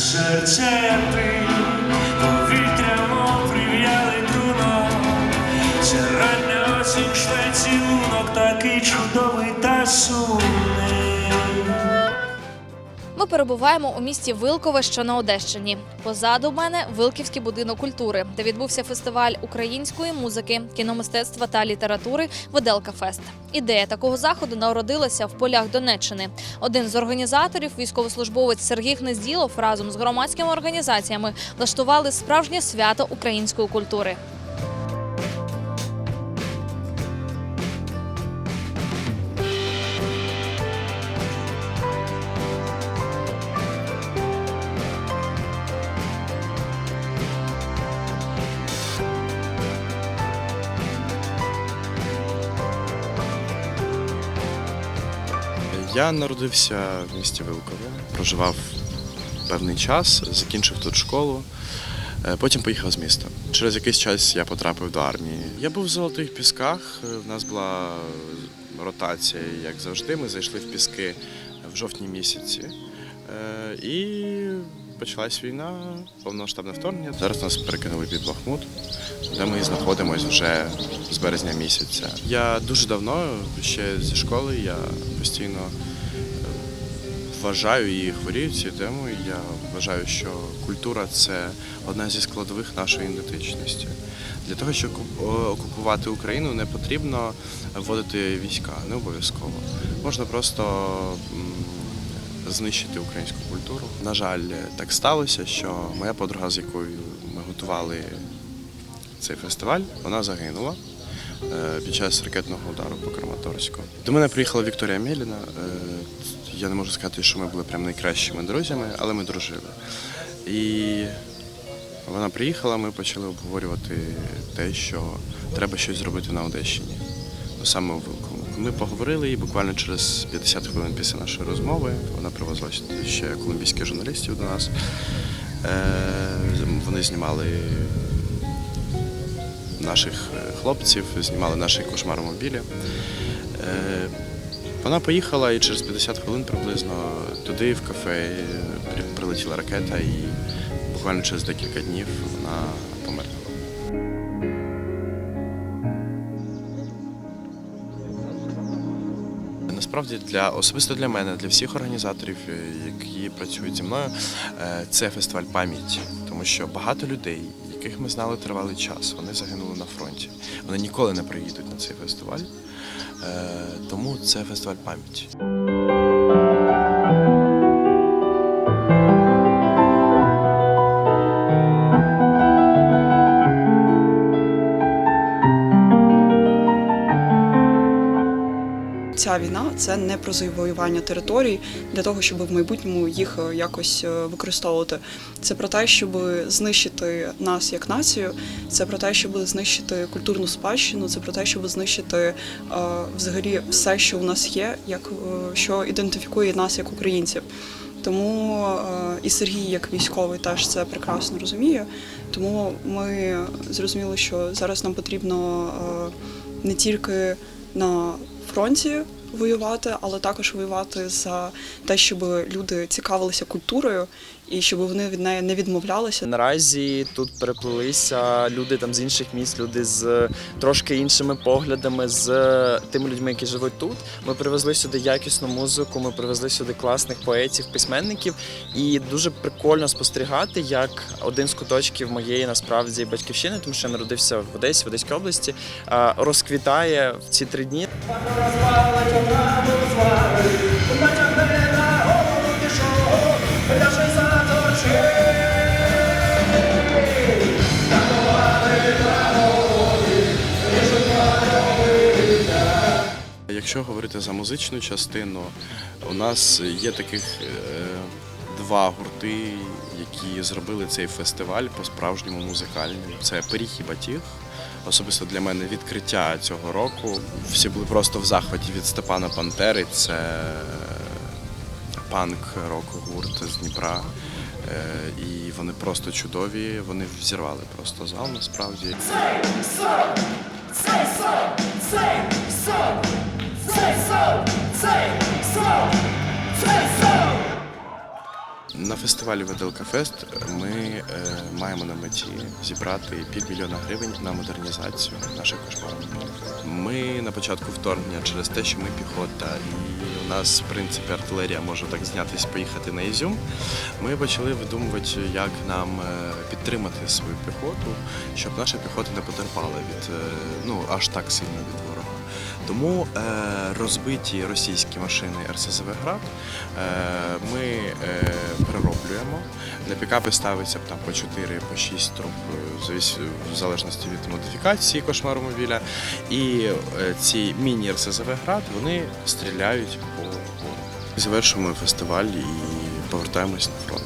серце ти, повітря мов прив'яли труно, це рання осінь шле лунок такий чудовий та сумний. Ми перебуваємо у місті Вилкове, що на Одещині. Позаду мене Вилківський будинок культури, де відбувся фестиваль української музики, кіномистецтва та літератури Виделка Фест. Ідея такого заходу народилася в полях Донеччини. Один з організаторів, військовослужбовець Сергій Гнезділов, разом з громадськими організаціями влаштували справжнє свято української культури. Я народився в місті Вилкове, проживав певний час, закінчив тут школу, е, потім поїхав з міста. Через якийсь час я потрапив до армії. Я був в золотих пісках. У В нас була ротація, як завжди. Ми зайшли в піски в жовтні місяці. Е, І почалась війна, повномасштабне вторгнення. Зараз нас перекинули під Бахмут, де ми знаходимося вже з березня місяця. Я дуже давно, ще зі школи, я постійно е, вважаю і хворію цією темою. Я вважаю, що культура це одна зі складових нашої ідентичності. Для того, щоб окупувати Україну, не потрібно вводити війська, не обов'язково. Можна просто знищити українську культуру. На жаль, так сталося, що моя подруга, з якою ми готували цей фестиваль, вона загинула е, під час ракетного удару по Краматорську. До мене приїхала Вікторія Мєліна. Е, Я не можу сказати, що ми були прям найкращими друзями, але ми дружили. І вона приїхала, ми почали обговорювати те, що треба щось зробити на Одещині, саме у Вилковому. Ми поговорили і буквально через 50 хвилин після нашої розмови вона привезла ще колумбійських журналістів до нас. Е, Вони знімали наших е, хлопців, знімали наші кошмар мобілі. Е, Вона поїхала і через 50 хвилин приблизно туди, в кафе, прилетіла ракета, і буквально через декілька днів вона померла. Насправді для особисто для мене, для всіх організаторів, е, які працюють зі мною, е, це фестиваль пам'яті, тому що багато людей, яких ми знали тривалий час, вони загинули на фронті. Вони ніколи не приїдуть на цей фестиваль. Е, Тому це фестиваль пам'яті. Ця війна це не про завоювання територій для того, щоб в майбутньому їх е, якось е, використовувати. Це про те, щоб знищити нас як націю, це про те, щоб знищити культурну спадщину, це про те, щоб знищити е, взагалі все, що у нас є, як що ідентифікує нас як українців. Тому і Сергій, як військовий, теж це прекрасно розуміє. Тому ми зрозуміли, що зараз нам потрібно не тільки на фронті воювати, але також воювати за те, щоб люди цікавилися культурою і щоб вони від неї не відмовлялися. Наразі тут переплилися люди там з інших міст, люди з трошки іншими поглядами, з тими людьми, які живуть тут. Ми привезли сюди якісну музику, ми привезли сюди класних поетів, письменників, і дуже прикольно спостерігати, як один з куточків моєї насправді батьківщини, тому що я народився в Одесі, в Одеській області, розквітає в ці три дні. Якщо говорити за музичну частину, у нас є таких е, два гурти, які зробили цей фестиваль по-справжньому музикальним. Це Пиріг і Батіг. Особисто для мене відкриття цього року. Всі були просто в захваті від Степана Пантери. Це панк-рок гурт з Дніпра. Е, І вони просто чудові. Вони взірвали просто зал насправді. На фестивалі Веделка Фест ми е, маємо на меті зібрати півмільйона гривень на модернізацію наших кошмарів. Ми на початку вторгнення через те, що ми піхота, і у нас, в принципі, артилерія може так знятись, поїхати на Ізюм. Ми почали видумувати, як нам е, підтримати свою піхоту, щоб наша піхота не потерпала від е, ну аж так сильно від. Тому е, розбиті російські машини РСЗВ Град е, ми е, перероблюємо. На пікапи ставиться там по 4 по 6 труб, е, в залежності від модифікації кошмаромобіля. І е, ці міні-РСЗВ Град вони стріляють по ворогу. Завершуємо фестиваль і повертаємось на фронт.